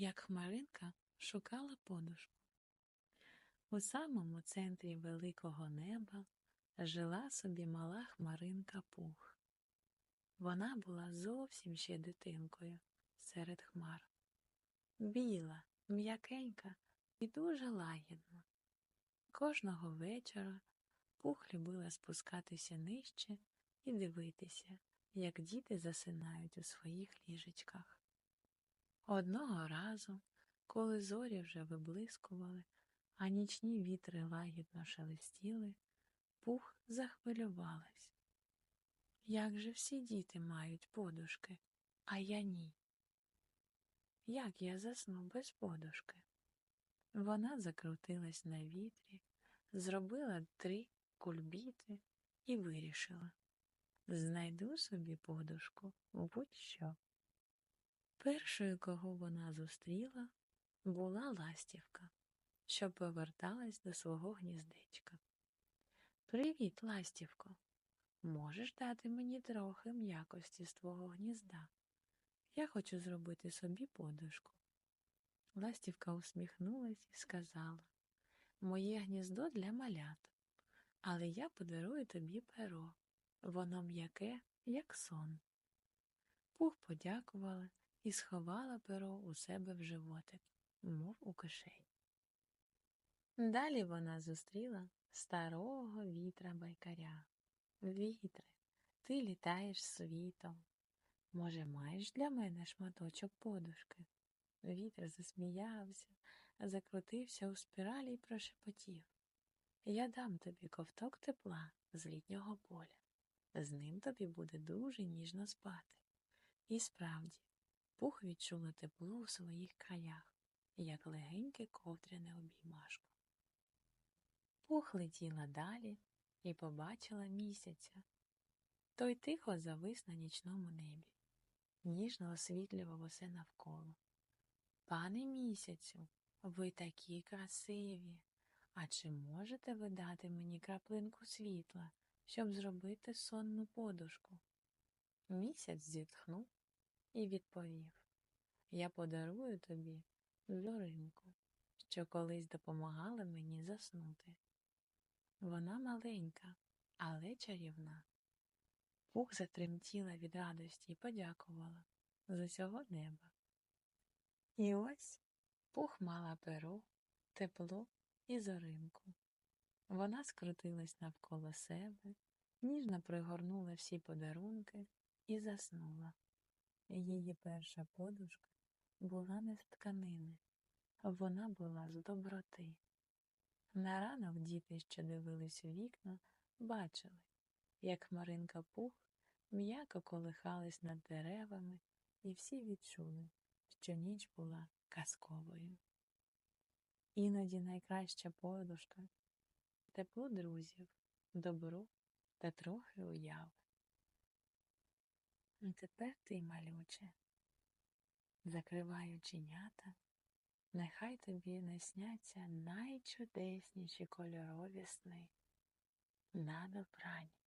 як хмаринка шукала подушку. У самому центрі великого неба жила собі мала хмаринка пух. Вона була зовсім ще дитинкою серед хмар. Біла, м'якенька і дуже лагідна. Кожного вечора пух любила спускатися нижче і дивитися, як діти засинають у своїх ліжечках. Одного разу, коли зорі вже виблискували, а нічні вітри лагідно шелестіли, пух захвилювалась. Як же всі діти мають подушки, а я ні? Як я засну без подушки? Вона закрутилась на вітрі, зробила три кульбіти і вирішила знайду собі подушку будь-що. Першою, кого вона зустріла, була ластівка, що поверталась до свого гніздечка. Привіт, ластівко. Можеш дати мені трохи м'якості з твого гнізда? Я хочу зробити собі подушку. Ластівка усміхнулась і сказала Моє гніздо для малят, але я подарую тобі перо. Воно м'яке, як сон. Пух подякувала і сховала перо у себе в животик, мов у кишені. Далі вона зустріла старого вітра байкаря. Вітре, ти літаєш світом. Може, маєш для мене шматочок подушки? Вітер засміявся, закрутився у спіралі і прошепотів. Я дам тобі ковток тепла з літнього поля. З ним тобі буде дуже ніжно спати. І справді, пух відчула тепло у своїх краях, як легеньке ковдряне обіймашко. Пух летіла далі і побачила місяця. Той тихо завис на нічному небі, ніжно освітлював усе навколо. Пане місяцю, ви такі красиві. А чи можете ви дати мені краплинку світла, щоб зробити сонну подушку? Місяць зітхнув і відповів Я подарую тобі зоринку, що колись допомагала мені заснути. Вона маленька, але чарівна. Пух затремтіла від радості і подякувала з усього неба. І ось пух мала перо, тепло і зоринку. Вона скрутилась навколо себе, ніжно пригорнула всі подарунки і заснула. Її перша подушка була не з тканини, вона була з доброти. На ранок діти, що дивились у вікна, бачили, як хмаринка пух м'яко колихались над деревами, і всі відчули, що ніч була казковою. Іноді найкраща подушка тепло друзів, добро та трохи уяви. А тепер ти, малюче, закривай оченята, нехай тобі насняться найчудесніші кольорові сни на добраніч.